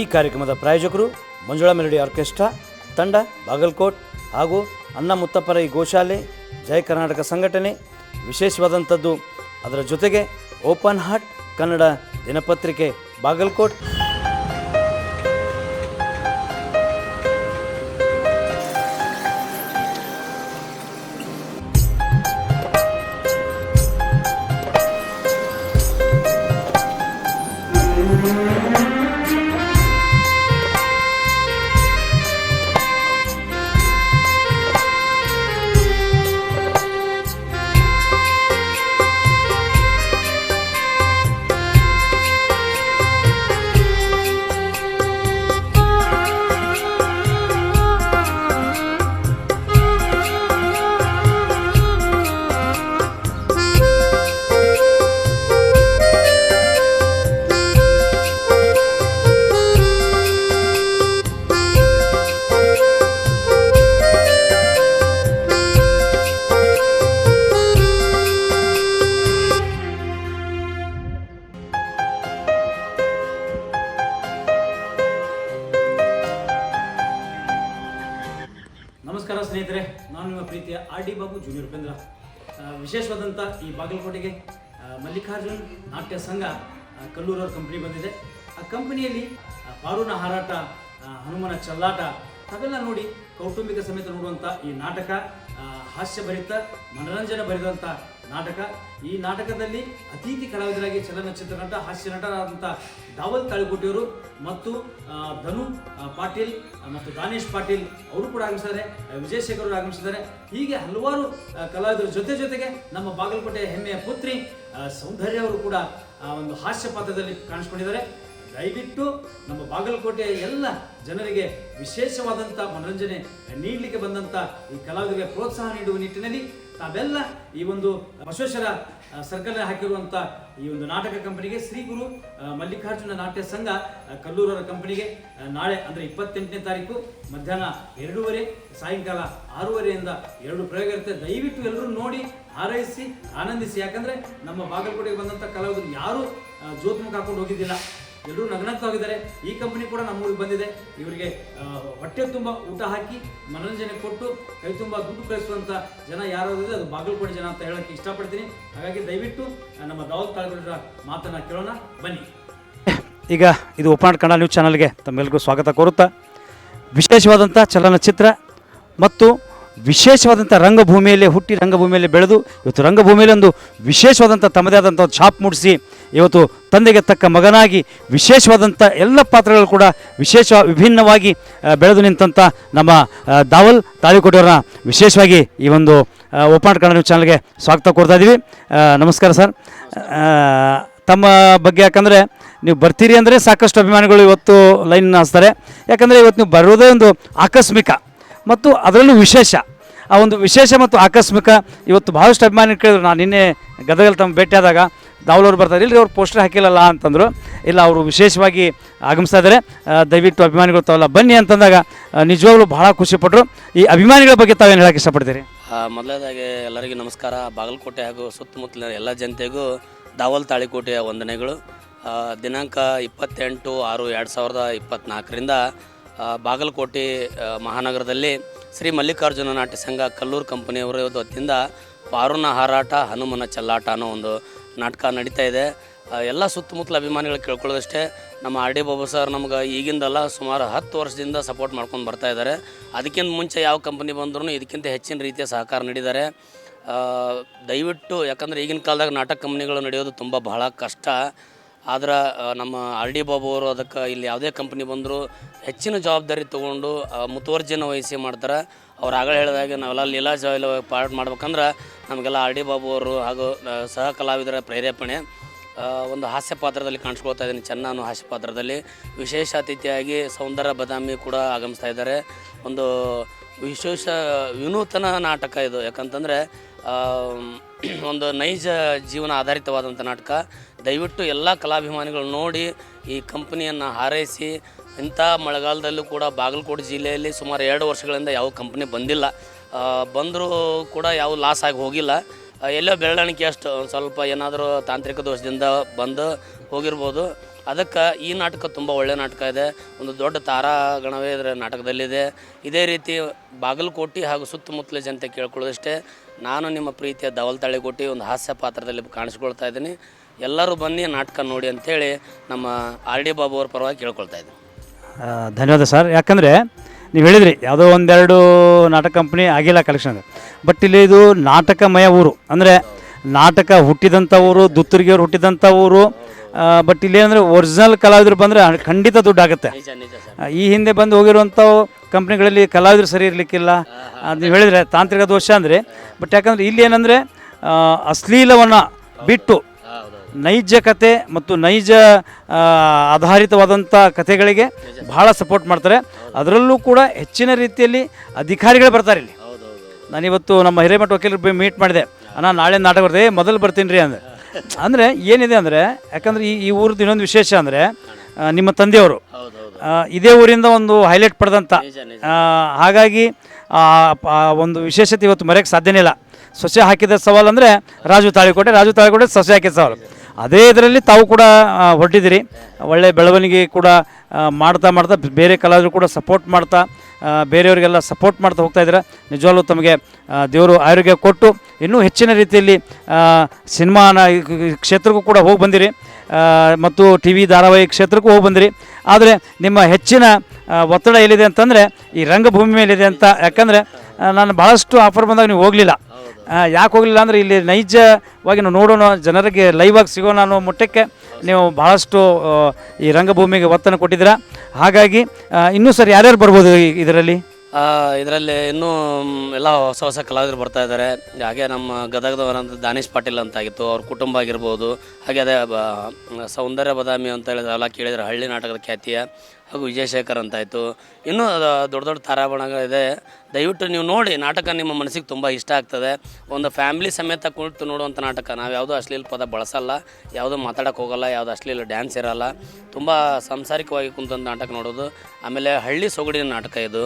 ಈ ಕಾರ್ಯಕ್ರಮದ ಪ್ರಾಯೋಜಕರು ಮಂಜುಳಾ ಮೆಲಡಿ ಆರ್ಕೆಸ್ಟ್ರಾ, ತಂಡ, ಬಾಗಲ್ಕೋಟ್ ಹಾಗೂ ಅಣ್ಣ ಮುತ್ತಪ್ಪರೈ ಗೋಶಾಲೆ ಜಯ ಕರ್ನಾಟಕ ಸಂಘಟನೆ, ವಿಶೇಷವಾದಂಥದ್ದು. ಅದರ ಜೊತೆಗೆ ಓಪನ್ ಹಾರ್ಟ್ ಕನ್ನಡ ದಿನಪತ್ರಿಕೆ, ಬಾಗಲಕೋಟ್ ಬಾಬು ಜೂನಿಯರ್ ಉಪೇಂದ್ರ. ವಿಶೇಷವಾದಂಥ ಈ ಬಾಗಲಕೋಟೆಗೆ ಮಲ್ಲಿಕಾರ್ಜುನ್ ನಾಟ್ಯ ಸಂಘ ಕಲ್ಲೂರವ್ರ ಕಂಪನಿ ಬಂದಿದೆ. ಆ ಕಂಪನಿಯಲ್ಲಿ ಆ, ಪಾರುನ ಹಾರಾಟ ಹನುಮನ ಚಲ್ಲಾಟ ಅವೆಲ್ಲ ನೋಡಿ ಕೌಟುಂಬಿಕ ಸಮೇತ ನೋಡುವಂಥ ಈ ನಾಟಕ ಹಾಸ್ಯ ಭರಿತ ಮನರಂಜನೆ ಭರಿದಂಥ ನಾಟಕ. ಈ ನಾಟಕದಲ್ಲಿ ಅತಿಥಿ ಕಲಾವಿದರಾಗಿ ಚಲನಚಿತ್ರ ನಟ, ಹಾಸ್ಯ ನಟರಾದಂಥ ದಾವಲ್ ತಾಳಿಕೋಟಿಯವರು ಮತ್ತು ಧನು ಪಾಟೀಲ್ ಮತ್ತು ದಾನೇಶ್ ಪಾಟೀಲ್ ಅವರು ಕೂಡ ಆಗಮಿಸಿದ್ದಾರೆ. ವಿಜಯಶೇಖರ್ ವಿಜಯ್ ಶೇಖರ್ ಅವರು ಆಗಮಿಸಿದ್ದಾರೆ. ಹೀಗೆ ಹಲವಾರು ಕಲಾವಿದರ ಜೊತೆ ಜೊತೆಗೆ ನಮ್ಮ ಬಾಗಲಕೋಟೆ ಹೆಮ್ಮೆಯ ಪುತ್ರಿ ಸೌಂದರ್ಯ ಅವರು ಕೂಡ ಒಂದು ಹಾಸ್ಯ ಪಾತ್ರದಲ್ಲಿ ಕಾಣಿಸ್ಕೊಂಡಿದ್ದಾರೆ. ದಯವಿಟ್ಟು ನಮ್ಮ ಬಾಗಲಕೋಟೆಯ ಎಲ್ಲ ಜನರಿಗೆ ವಿಶೇಷವಾದಂಥ ಮನೋರಂಜನೆ ನೀಡಲಿಕ್ಕೆ ಬಂದಂಥ ಈ ಕಲಾವಿದರಿಗೆ ಪ್ರೋತ್ಸಾಹ ನೀಡುವ ನಿಟ್ಟಿನಲ್ಲಿ ತಾವೆಲ್ಲ ಈ ಒಂದು ಬಸವೇಶ್ವರ ಸರ್ಕಲ್ ಹಾಕಿರುವಂಥ ಈ ಒಂದು ನಾಟಕ ಕಂಪನಿಗೆ ಶ್ರೀ ಗುರು ಮಲ್ಲಿಕಾರ್ಜುನ ನಾಟ್ಯ ಸಂಘ ಕಲ್ಲೂರವರ ಕಂಪನಿಗೆ ನಾಳೆ ಅಂದರೆ ಇಪ್ಪತ್ತೆಂಟನೇ ತಾರೀಕು ಮಧ್ಯಾಹ್ನ ಎರಡೂವರೆ, ಸಾಯಂಕಾಲ ಆರೂವರೆಯಿಂದ ಎರಡು ಪ್ರಯೋಗ ಇರುತ್ತೆ. ದಯವಿಟ್ಟು ಎಲ್ಲರೂ ನೋಡಿ, ಹಾರೈಸಿ, ಆನಂದಿಸಿ. ಯಾಕಂದ್ರೆ ನಮ್ಮ ಬಾಗಲಕೋಟೆಗೆ ಬಂದಂಥ ಕಲಾವಿದರು ಯಾರೂ ಜ್ಯೋತ್ಮುಖ ಹಾಕೊಂಡು ಹೋಗಿದ್ದಿಲ್ಲ. ಎಲ್ಲರೂ ನಗ್ನಗ್ತವಾಗಿದ್ದಾರೆ ಈ ಕಂಪನಿ ಕೂಡ ನಮ್ಮೂರಿಗೆ ಬಂದಿದೆ. ಇವರಿಗೆ ಹೊಟ್ಟೆ ತುಂಬ ಊಟ ಹಾಕಿ ಮನೋರಂಜನೆ ಕೊಟ್ಟು ಕೈ ತುಂಬ ದುಡ್ಡು ಕಳಿಸುವಂಥ ಜನ ಯಾರಾದರೂ ಅದು ಬಾಗಲಕೋಟೆ ಜನ ಅಂತ ಹೇಳಕ್ಕೆ ಇಷ್ಟಪಡ್ತೀನಿ. ಹಾಗಾಗಿ ದಯವಿಟ್ಟು ನಮ್ಮ ದಾವತ್ ತಾಳ್ಗೌಡರ ಮಾತನ್ನ ಕೇಳೋಣ. ಬನ್ನಿ. ಈಗ ಇದು ಓಪನ್ ಕನ್ನಡ ನ್ಯೂಸ್ ಚಾನಲ್ಗೆ ತಮ್ಮೆಲ್ಲರಿಗೂ ಸ್ವಾಗತ ಕೋರುತ್ತಾ ವಿಶೇಷವಾದಂಥ ಚಲನಚಿತ್ರ ಮತ್ತು ವಿಶೇಷವಾದಂಥ ರಂಗಭೂಮಿಯಲ್ಲಿ ಹುಟ್ಟಿ ರಂಗಭೂಮಿಯಲ್ಲಿ ಬೆಳೆದು, ಇವತ್ತು ರಂಗಭೂಮಿಯಲ್ಲಿ ಒಂದು ವಿಶೇಷವಾದಂಥ ತಮ್ಮದೇ ಆದಂಥ ಒಂದು ಛಾಪ್ ಮೂಡಿಸಿ ಇವತ್ತು ತಂದೆಗೆ ತಕ್ಕ ಮಗನಾಗಿ ವಿಶೇಷವಾದಂಥ ಎಲ್ಲ ಪಾತ್ರಗಳು ಕೂಡ ವಿಶೇಷ ವಿಭಿನ್ನವಾಗಿ ಬೆಳೆದು ನಿಂತಂಥ ನಮ್ಮ ದಾವಲ್ ತಾಳಿಕೋಟೆಯವರನ್ನ ವಿಶೇಷವಾಗಿ ಈ ಒಂದು ಓಪನ್ ಕನ್ನಡ ನ್ಯೂಸ್ ಚಾನಲ್ಗೆ ಸ್ವಾಗತ ಕೊಡ್ತಾ ಇದ್ದೀವಿ ನಮಸ್ಕಾರ ಸರ್. ತಮ್ಮ ಬಗ್ಗೆ ಯಾಕಂದರೆ ನೀವು ಬರ್ತೀರಿ ಅಂದರೆ ಸಾಕಷ್ಟು ಅಭಿಮಾನಿಗಳು ಇವತ್ತು ಲೈನ್ ಹಾಸ್ತಾರೆ ಯಾಕಂದರೆ ಇವತ್ತು ನೀವು ಬರೋದೇ ಒಂದು ಆಕಸ್ಮಿಕ ಮತ್ತು ಅದರಲ್ಲೂ ವಿಶೇಷ. ಆ ಒಂದು ವಿಶೇಷ ಮತ್ತು ಆಕಸ್ಮಿಕ ಇವತ್ತು ಭಾಳಷ್ಟು ಅಭಿಮಾನಿ ಕೇಳಿದ್ರು. ನಾನು ನಿನ್ನೆ ಗದಗಲ್ಲಿ ತಮ್ಮ ಭೇಟಿಯಾದಾಗ ದಾವಲವ್ರು ಬರ್ತಾರೆ. ಇಲ್ಲರಿ ಅವ್ರು ಪೋಸ್ಟರ್ ಹಾಕಿಲ್ಲಲ್ಲ ಅಂತಂದರು. ಇಲ್ಲ, ಅವರು ವಿಶೇಷವಾಗಿ ಆಗಮಿಸ್ತಾ ಇದ್ದಾರೆ ದಯವಿಟ್ಟು ಅಭಿಮಾನಿಗಳು ತಾವಲ್ಲ ಬನ್ನಿ ಅಂತಂದಾಗ ನಿಜವಾಗ್ಲೂ ಭಾಳ ಖುಷಿಪಟ್ಟರು ಈ ಅಭಿಮಾನಿಗಳ ಬಗ್ಗೆ ತಾವೇನು ಹೇಳಕ್ಕೆ ಇಷ್ಟಪಡ್ತೀರಿ? ಮೊದಲನೇದಾಗಿ ಎಲ್ಲರಿಗೂ ನಮಸ್ಕಾರ. ಬಾಗಲಕೋಟೆ ಹಾಗೂ ಸುತ್ತಮುತ್ತಲಿನ ಎಲ್ಲ ಜನತೆಗೂ ದಾವಲ್ ತಾಳಿಕೋಟೆಯ ವಂದನೆಗಳು. ದಿನಾಂಕ ಇಪ್ಪತ್ತೆಂಟು ಆರು ಎರಡು ಸಾವಿರದ ಇಪ್ಪತ್ತ್ನಾಲ್ಕರಿಂದ ಬಾಗಲಕೋಟೆ ಮಹಾನಗರದಲ್ಲಿ ಶ್ರೀ ಮಲ್ಲಿಕಾರ್ಜುನ ನಾಟ್ಯ ಸಂಘ ಕಲ್ಲೂರು ಕಂಪನಿಯವರ ವತಿಯಿಂದ ಪಾರುನ ಹಾರಾಟ, ಹನುಮನ ಚಲ್ಲಾಟ ಅನ್ನೋ ಒಂದು ನಾಟಕ ನಡೀತಾ ಇದೆ. ಎಲ್ಲ ಸುತ್ತಮುತ್ತಲ ಅಭಿಮಾನಿಗಳು ಕೇಳ್ಕೊಳ್ಳೋದಷ್ಟೇ. ನಮ್ಮ ಆರ್ ಡಿ ಬಾಬು ಸರ್ ನಮ್ಗೆ ಈಗಿಂದಲ್ಲ ಸುಮಾರು ಹತ್ತು ವರ್ಷದಿಂದ ಸಪೋರ್ಟ್ ಮಾಡ್ಕೊಂಡು ಬರ್ತಾ ಇದ್ದಾರೆ. ಅದಕ್ಕಿಂತ ಮುಂಚೆ ಯಾವ ಕಂಪನಿ ಬಂದ್ರೂ ಇದಕ್ಕಿಂತ ಹೆಚ್ಚಿನ ರೀತಿಯ ಸಹಕಾರ ನೀಡಿದ್ದಾರೆ. ದಯವಿಟ್ಟು, ಯಾಕಂದರೆ ಈಗಿನ ಕಾಲದಾಗ ನಾಟಕ ಕಂಪ್ನಿಗಳು ನಡೆಯೋದು ತುಂಬ ಬಹಳ ಕಷ್ಟ. ಆದ್ರೆ ನಮ್ಮ ಆರ್ ಡಿ ಬಾಬು ಅವರು ಅದಕ್ಕೆ ಇಲ್ಲಿ ಯಾವುದೇ ಕಂಪ್ನಿ ಬಂದರೂ ಹೆಚ್ಚಿನ ಜವಾಬ್ದಾರಿ ತೊಗೊಂಡು ಮುತುವರ್ಜಿನ ವಹಿಸಿ ಮಾಡ್ತಾರೆ. ಅವ್ರು ಆಗಲೇ ಹೇಳಿದಾಗೆ ನಾವೆಲ್ಲ ಲೀಲಾ ಜಾಯಿಲ್ ಪಾರ್ಟ್ ಮಾಡ್ಬೇಕಂದ್ರೆ ನಮಗೆಲ್ಲ ಆರ್ ಡಿ ಬಾಬು ಅವರು ಹಾಗೂ ಸಹ ಕಲಾವಿದರ ಪ್ರೇರೇಪಣೆ. ಒಂದು ಹಾಸ್ಯ ಪಾತ್ರದಲ್ಲಿ ಕಾಣಿಸ್ಕೊಳ್ತಾ ಇದ್ದೀನಿ ಚೆನ್ನ ಅನ್ನೋ ಹಾಸ್ಯ ಪಾತ್ರದಲ್ಲಿ. ವಿಶೇಷ ಅತಿಥಿಯಾಗಿ ಸೌಂದರ್ಯ ಬದಾಮಿ ಕೂಡ ಆಗಮಿಸ್ತಾ ಇದ್ದಾರೆ. ಒಂದು ವಿಶೇಷ ವಿನೂತನ ನಾಟಕ ಇದು. ಯಾಕಂತಂದರೆ ಒಂದು ನೈಜ ಜೀವನ ಆಧಾರಿತವಾದಂಥ ನಾಟಕ. ದಯವಿಟ್ಟು ಎಲ್ಲ ಕಲಾಭಿಮಾನಿಗಳು ನೋಡಿ ಈ ಕಂಪನಿಯನ್ನು ಹಾರೈಸಿ ಇಂಥ ಮಳೆಗಾಲದಲ್ಲೂ ಕೂಡ ಬಾಗಲಕೋಟೆ ಜಿಲ್ಲೆಯಲ್ಲಿ ಸುಮಾರು ಎರಡು ವರ್ಷಗಳಿಂದ ಯಾವ ಕಂಪ್ನಿ ಬಂದಿಲ್ಲ. ಬಂದರೂ ಕೂಡ ಯಾವ ಲಾಸ್ ಆಗಿ ಹೋಗಿಲ್ಲ. ಎಲ್ಲೋ ಬೆಳವಣಿಗೆ ಅಷ್ಟು ಸ್ವಲ್ಪ ಏನಾದರೂ ತಾಂತ್ರಿಕ ದೋಷದಿಂದ ಬಂದು ಹೋಗಿರ್ಬೋದು. ಅದಕ್ಕೆ ಈ ನಾಟಕ ತುಂಬ ಒಳ್ಳೆಯ ನಾಟಕ ಇದೆ. ಒಂದು ದೊಡ್ಡ ತಾರಾಗಣವೇ ಇದರ ನಾಟಕದಲ್ಲಿದೆ. ಇದೇ ರೀತಿ ಬಾಗಲಕೋಟೆ ಹಾಗೂ ಸುತ್ತಮುತ್ತಲ ಜನತೆ ಕೇಳ್ಕೊಳ್ಳೋದಷ್ಟೇ. ನಾನು ನಿಮ್ಮ ಪ್ರೀತಿಯ ಧವಲ್ ತಳಿಗೋಟಿ ಒಂದು ಹಾಸ್ಯ ಪಾತ್ರದಲ್ಲಿ ಕಾಣಿಸ್ಕೊಳ್ತಾ ಇದ್ದೀನಿ. ಎಲ್ಲರೂ ಬನ್ನಿ ನಾಟಕ ನೋಡಿ ಅಂಥೇಳಿ ನಮ್ಮ ಆರ್ ಡಿ ಬಾಬು ಅವ್ರ ಪರವಾಗಿ ಕೇಳ್ಕೊಳ್ತಾ ಇದ್ದೀನಿ. ಧನ್ಯವಾದ ಸರ್. ಯಾಕಂದರೆ ನೀವು ಹೇಳಿದ್ರಿ ಯಾವುದೋ ಒಂದೆರಡು ನಾಟಕ ಕಂಪ್ನಿ ಆಗಿಲ್ಲ ಕಲೆಕ್ಷನ್ ಬಟ್ ಇಲ್ಲಿ ಇದು ನಾಟಕಮಯ ಊರು. ಅಂದರೆ ನಾಟಕ ಹುಟ್ಟಿದಂಥ ಊರು ದುತ್ತೂರಿಗೆಯವ್ರು ಹುಟ್ಟಿದಂಥ ಊರು ಬಟ್ ಇಲ್ಲಿ ಅಂದರೆ ಒರಿಜಿನಲ್ ಕಲಾವಿದರು ಬಂದರೆ ಖಂಡಿತ ದುಡ್ಡು ಆಗುತ್ತೆ. ಈ ಹಿಂದೆ ಬಂದು ಹೋಗಿರುವಂಥವು ಕಂಪ್ನಿಗಳಲ್ಲಿ ಕಲಾವಿದರು ಸರಿ ಇರಲಿಕ್ಕಿಲ್ಲ. ಅದು. ನೀವು ಹೇಳಿದರೆ ತಾಂತ್ರಿಕ ದೋಷ ಅಂದರೆ ಬಟ್ ಯಾಕಂದರೆ ಇಲ್ಲಿ ಏನಂದರೆ ಅಶ್ಲೀಲವನ್ನು ಬಿಟ್ಟು ನೈಜ ಕತೆ ಮತ್ತು ನೈಜ ಆಧಾರಿತವಾದಂಥ ಕಥೆಗಳಿಗೆ ಬಹಳ ಸಪೋರ್ಟ್ ಮಾಡ್ತಾರೆ. ಅದರಲ್ಲೂ ಕೂಡ ಹೆಚ್ಚಿನ ರೀತಿಯಲ್ಲಿ ಅಧಿಕಾರಿಗಳು ಬರ್ತಾರೆ ಇಲ್ಲಿ. ನಾನಿವತ್ತು ನಮ್ಮ ಹಿರೇಮಠ ವಕೀಲರು ಮೀಟ್ ಮಾಡಿದೆ. ಅಣ್ಣ ನಾಳೆ ನಾಟಕ ಮೊದಲು ಬರ್ತೀನಿ ರೀ ಅಂದರೆ ಅಂದರೆ ಏನಿದೆ ಅಂದರೆ ಯಾಕಂದರೆ ಈ ಈ ಊರದ್ದು ಇನ್ನೊಂದು ವಿಶೇಷ ಅಂದರೆ ನಿಮ್ಮ ತಂದೆಯವರು. ಇದೇ ಊರಿಂದ ಒಂದು ಹೈಲೈಟ್ ಪಡೆದಂಥ ಹಾಗಾಗಿ ಒಂದು ವಿಶೇಷತೆ ಇವತ್ತು ಮರೆಯೋಕ್ಕೆ ಸಾಧ್ಯನೇ ಇಲ್ಲ. ಸೊಸೆ ಹಾಕಿದ ಸವಾಲು ಅಂದರೆ ರಾಜು ತಾಳಿಕೋಟೆ. ರಾಜು ತಾಳಿಕೋಟೆ ಸೊಸೆ ಹಾಕಿದ ಸವಾಲು. ಅದೇ ಇದರಲ್ಲಿ ತಾವು ಕೂಡ ಹೊರಟಿದ್ದೀರಿ. ಒಳ್ಳೆ ಬೆಳವಣಿಗೆ ಕೂಡ ಮಾಡ್ತಾ ಮಾಡ್ತಾ ಬೇರೆ ಕಲಾವಿದರು ಕೂಡ ಸಪೋರ್ಟ್ ಮಾಡ್ತಾ ಬೇರೆಯವರಿಗೆಲ್ಲ ಸಪೋರ್ಟ್ ಮಾಡ್ತಾ ಹೋಗ್ತಾ ಇದ್ದಾರೆ. ನಿಜವಾಗ್ಲೂ ತಮಗೆ ದೇವರು ಆರೋಗ್ಯ ಕೊಟ್ಟು, ಇನ್ನೂ ಹೆಚ್ಚಿನ ರೀತಿಯಲ್ಲಿ ಸಿನಿಮಾನ ಕ್ಷೇತ್ರಕ್ಕೂ ಕೂಡ ಹೋಗಿ ಬಂದಿರಿ. ಮತ್ತು ಟಿ ವಿ ಧಾರಾವಾಹಿ ಕ್ಷೇತ್ರಕ್ಕೂ ಹೋಗಿ ಬಂದಿರಿ. ಆದರೆ ನಿಮ್ಮ ಹೆಚ್ಚಿನ ಒತ್ತಡ ಎಲ್ಲಿದೆ ಅಂತಂದರೆ ಈ ರಂಗಭೂಮಿ ಮೇಲಿದೆ ಅಂತ. ಯಾಕಂದರೆ ನಾನು ಭಾಳಷ್ಟು ಆಫರ್ ಬಂದಾಗ ನೀವು ಹೋಗಲಿಲ್ಲ. ಯಾಕೆ ಹೋಗಲಿಲ್ಲ ಅಂದರೆ ಇಲ್ಲಿ ನೈಜವಾಗಿ ನಾವು ನೋಡೋಣ, ಜನರಿಗೆ ಲೈವ್ ಆಗಿ ಸಿಗೋಣ ಅನ್ನೋ ಮಟ್ಟಕ್ಕೆ ನೀವು ಭಾಳಷ್ಟು ಈ ರಂಗಭೂಮಿಗೆ ಒತ್ತನ್ನು ಕೊಟ್ಟಿದ್ದೀರಾ. ಹಾಗಾಗಿ ಇನ್ನೂ ಸರ್ ಯಾರ್ಯಾರು ಬರ್ಬೋದು ಇದರಲ್ಲಿ? ಇದರಲ್ಲಿ ಇನ್ನೂ ಎಲ್ಲ ಹೊಸ ಹೊಸ ಕಲಾವಿದರು ಬರ್ತಾ ಇದ್ದಾರೆ. ಹಾಗೆ ನಮ್ಮ ಗದಗದವರಂತ ದಾನೇಶ್ ಪಾಟೀಲ್ ಅಂತಾಗಿತ್ತು. ಅವ್ರ ಕುಟುಂಬ ಆಗಿರ್ಬೋದು. ಹಾಗೆ ಅದೇ, ಬ- ಸೌಂದರ್ಯ ಬದಾಮಿ ಅಂತ ಹೇಳಿದ್ರಲ್ಲ ಕೇಳಿದ್ರೆ ಹಳ್ಳಿ ನಾಟಕದ ಖ್ಯಾತಿಯ. ಹಾಗೂ ವಿಜಯಶೇಖರ್ ಅಂತ ಆಯಿತು ಇನ್ನೂ ದೊಡ್ಡ ದೊಡ್ಡ ತಾರಾಬಣಗಳಿದೆ ದಯವಿಟ್ಟು ನೀವು ನೋಡಿ, ನಾಟಕ ನಿಮ್ಮ ಮನಸ್ಸಿಗೆ ತುಂಬ ಇಷ್ಟ ಆಗ್ತದೆ. ಒಂದು ಫ್ಯಾಮಿಲಿ ಸಮೇತ ಕುಳಿತು ನೋಡುವಂಥ ನಾಟಕ. ನಾವು ಯಾವುದೋ ಅಶ್ಲೀಲ ಪದ ಬಳಸಲ್ಲ, ಯಾವುದೋ ಮಾತಾಡೋಕೆ ಹೋಗಲ್ಲ, ಯಾವುದೋ ಅಶ್ಲೀಲ ಡ್ಯಾನ್ಸ್ ಇರಲ್ಲ. ತುಂಬ ಸಾಂಸಾರಿಕವಾಗಿ ಕುಂತಂಥ ನಾಟಕ ನೋಡೋದು. ಆಮೇಲೆ ಹಳ್ಳಿ ಸೊಗಡಿನ ನಾಟಕ ಇದು.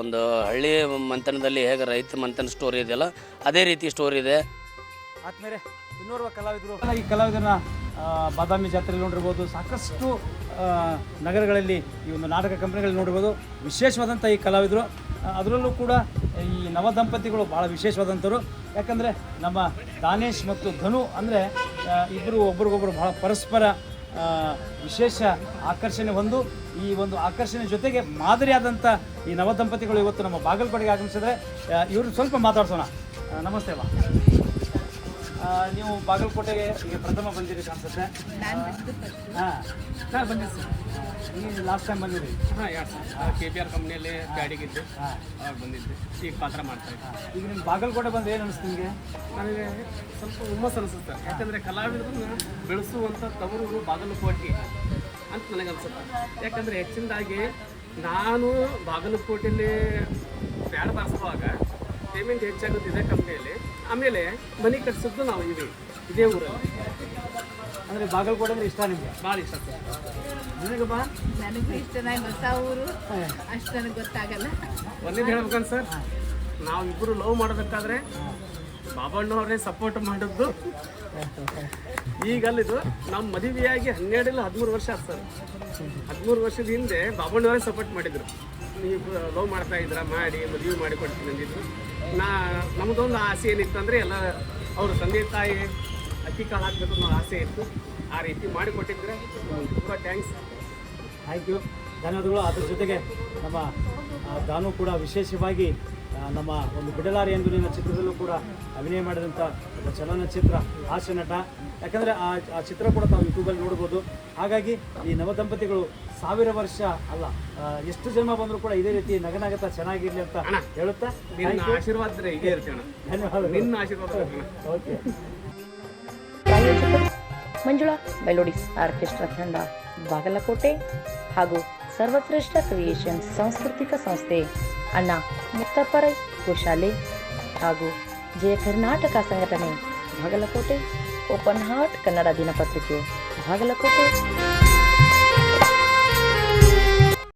ಒಂದು ಹಳ್ಳಿ ಮಂಥನದಲ್ಲಿ ಹೇಗೆ ರೈತ ಮಂಥನ ಸ್ಟೋರಿ ಇದೆಯಲ್ಲ, ಅದೇ ರೀತಿ ಸ್ಟೋರಿ ಇದೆ. ಆದ್ಮೇಲೆ ಇನ್ನೋರ್ವ ಕಲಾವಿದರು. ಈ ಕಲಾವಿದರನ್ನ ಬಾದಾಮಿ ಜಾತ್ರೆಯಲ್ಲಿ ನೋಡಿರ್ಬೋದು, ಸಾಕಷ್ಟು ನಗರಗಳಲ್ಲಿ ಈ ಒಂದು ನಾಟಕ ಕಂಪನಿಗಳಲ್ಲಿ ನೋಡಿರ್ಬೋದು ವಿಶೇಷವಾದಂಥ ಈ ಕಲಾವಿದರು. ಅದರಲ್ಲೂ ಕೂಡ ಈ ನವ ದಂಪತಿಗಳು ಭಾಳ ವಿಶೇಷವಾದಂಥವ್ರು. ಯಾಕಂದರೆ ನಮ್ಮ ದಾನೇಶ್ ಮತ್ತು ಧನು ಅಂದರೆ ಇಬ್ಬರು ಒಬ್ರಿಗೊಬ್ಬರು ಭಾಳ ಪರಸ್ಪರ ವಿಶೇಷ ಆಕರ್ಷಣೆ ಹೊಂದು, ಈ ಒಂದು ಆಕರ್ಷಣೆ ಜೊತೆಗೆ ಮಾದರಿಯಾದಂಥ ಈ ನವ ದಂಪತಿಗಳು ಇವತ್ತು ನಮ್ಮ ಬಾಗಲಕೋಟೆಗೆ ಆಗಮಿಸಿದ್ರೆ ಇವರು ಸ್ವಲ್ಪ ಮಾತಾಡ್ಸೋಣ. ನಮಸ್ತೆ ಅಮ್ಮ. ನೀವು ಬಾಗಲಕೋಟೆಗೆ ಈಗ ಪ್ರಥಮ ಬಂದಿರಿ ಅನ್ಸುತ್ತೆ ಹಾಂ ಬಂದಿರಿ ನೀವು ಲಾಸ್ಟ್ ಟೈಮ್ ಬಂದಿರಿ. ಹಾಂ ಯಾರು ಸರ್. ಕೆ ಪಿ ಆರ್ ಕಂಪ್ನಿಯಲ್ಲಿ ಗಾಡಿಗಿದ್ದು ಹಾಂ ಅವಾಗ ಬಂದಿದ್ದೆ ಈಗ ಪಾತ್ರ ಮಾಡ್ತಾ ಇದ್ದೆ ಈಗ ನಿಮ್ಮ ಬಾಗಲಕೋಟೆ ಬಂದು ಏನು ಅನಿಸ್ತು ನಿಮಗೆ? ನನಗೆ ಸ್ವಲ್ಪ ಹುಮ್ಮಸ್ ಅನಿಸುತ್ತೆ. ಯಾಕಂದರೆ ಕಲಾವಿದರನ್ನ ಬೆಳೆಸುವಂಥ ತವರು ಬಾಗಲಕೋಟೆ ಅಂತ ನನಗೆ ಅನಿಸುತ್ತೆ. ಯಾಕಂದರೆ ಹೆಚ್ಚಿನದಾಗಿ ನಾನು ಬಾಗಲಕೋಟೆಯಲ್ಲಿ ಬ್ಯಾಡ್ ಬಾರಿಸುವಾಗ ಪೇಮೆಂಟ್ ಹೆಚ್ಚಾಗುತ್ತಿದೆ ಇದೇ ಕಂಪ್ನಿಯಲ್ಲಿ ಆಮೇಲೆ ಮನೆ ಕಟ್ಸಿದ್ದು ನಾವು ಇದೆ ಇದೇ ಊರಲ್ಲಿ. ಅಂದರೆ ಬಾಗಲಕೋಟೆ ಅಂದ್ರೆ ಇಷ್ಟ ನಿಮಗೆ? ಭಾಳ ಇಷ್ಟ ಸರ್. ನನಗೆ ಬಾ. ನನಗೂ ಇಷ್ಟ ನಾನು ಹೊಸ ಊರು. ಅಷ್ಟು ನನಗೆ ಗೊತ್ತಾಗಲ್ಲ. ಒಂದೇ ಹೇಳ್ಬೇಕಂತ ಸರ್. ನಾವು ಇಬ್ಬರು ಲವ್ ಮಾಡಬೇಕಾದ್ರೆ ಬಾಬಣ್ಣವರೇ ಸಪೋರ್ಟ್ ಮಾಡಿದ್ದು ಈಗ ಅಲ್ಲಿದು ನಮ್ಮ ಮದುವೆಯಾಗಿ ಹನ್ನೆರಡಲ್ಲ ಹದಿಮೂರು ವರ್ಷ ಆಯ್ತು ಸರ್. ಹದಿಮೂರು ವರ್ಷದ ಹಿಂದೆ ಬಾಬಣ್ಣವರೇ ಸಪೋರ್ಟ್ ಮಾಡಿದ್ರು. ನೀವು ಲವ್ ಮಾಡ್ತಾ ಇದ್ರ ಮಾಡಿ ಮದುವೆ ಮಾಡಿ ಕೊಡ್ತೀನಿ ಅಂದಿದ್ರು. ನಾ ನಮ್ಮದೊಂದು ಆಸೆ ಏನಿತ್ತಂದರೆ ಎಲ್ಲ ಅವ್ರ ತಂದೆ ತಾಯಿ, ಅಕ್ಕಿ ಕಾಳು ಹಾಕಬೇಕು ಅನ್ನೋ ಆಸೆ ಇತ್ತು. ಆ ರೀತಿ ಮಾಡಿಕೊಟ್ಟಿದ್ರೆ ತುಂಬ ಥ್ಯಾಂಕ್ಸ್ ಥ್ಯಾಂಕ್ ಯು ಧನ್ಯವಾದಗಳು. ಅದ್ರ ಜೊತೆಗೆ ನಮ್ಮ ದಾನು ಕೂಡ ವಿಶೇಷವಾಗಿ ನಮ್ಮ ಒಂದು ಬಿಡಲಾರಿ ಎಂದು ನಿನ್ನ ಚಿತ್ರದಲ್ಲೂ ಕೂಡ ಅಭಿನಯ ಮಾಡಿದಂಥ ಒಬ್ಬ ಚಲನಚಿತ್ರ ಹಾಸ್ಯ ನಟ. ಯಾಕಂದರೆ ಆ ಆ ಚಿತ್ರ ಕೂಡ ತಾವು ಯೂಟ್ಯೂಬಲ್ಲಿ ನೋಡ್ಬೋದು. ಹಾಗಾಗಿ ಈ ನವದಂಪತಿಗಳು ಸಾವಿರ ವರ್ಷ ಅಲ್ಲ ಎಷ್ಟು ಜನ್ಮ ಬಂದರೂ ಕೂಡ ಇದೇ ರೀತಿ ನಗನಗತ ಚೆನ್ನಾಗಿರಲಿ ಅಂತ ಹೇಳುತ್ತಾ? ಆಶೀರ್ವಾದ ಓಕೆ ಮಂಜುಳಾ ಮೆಲೋಡಿಸ್ ಆರ್ಕೆಸ್ಟ್ರಾ ತಂಡ ಬಾಗಲಕೋಟೆ ಹಾಗೂ ಸರ್ವಶ್ರೇಷ್ಠ ಕ್ರಿಯೇಷನ್ ಸಾಂಸ್ಕೃತಿಕ ಸಂಸ್ಥೆ ಅಣ್ಣ ಮುತ್ತಪ್ಪರೈ ಕೋಶಾಲೆ ಹಾಗೂ ಜಯ ಕರ್ನಾಟಕ ಸಂಘಟನೆ ಬಾಗಲಕೋಟೆ ಓಪನ್ ಹಾರ್ಟ್ ಕನ್ನಡ ದಿನಪತ್ರಿಕೆ ಬಾಗಲಕೋಟೆ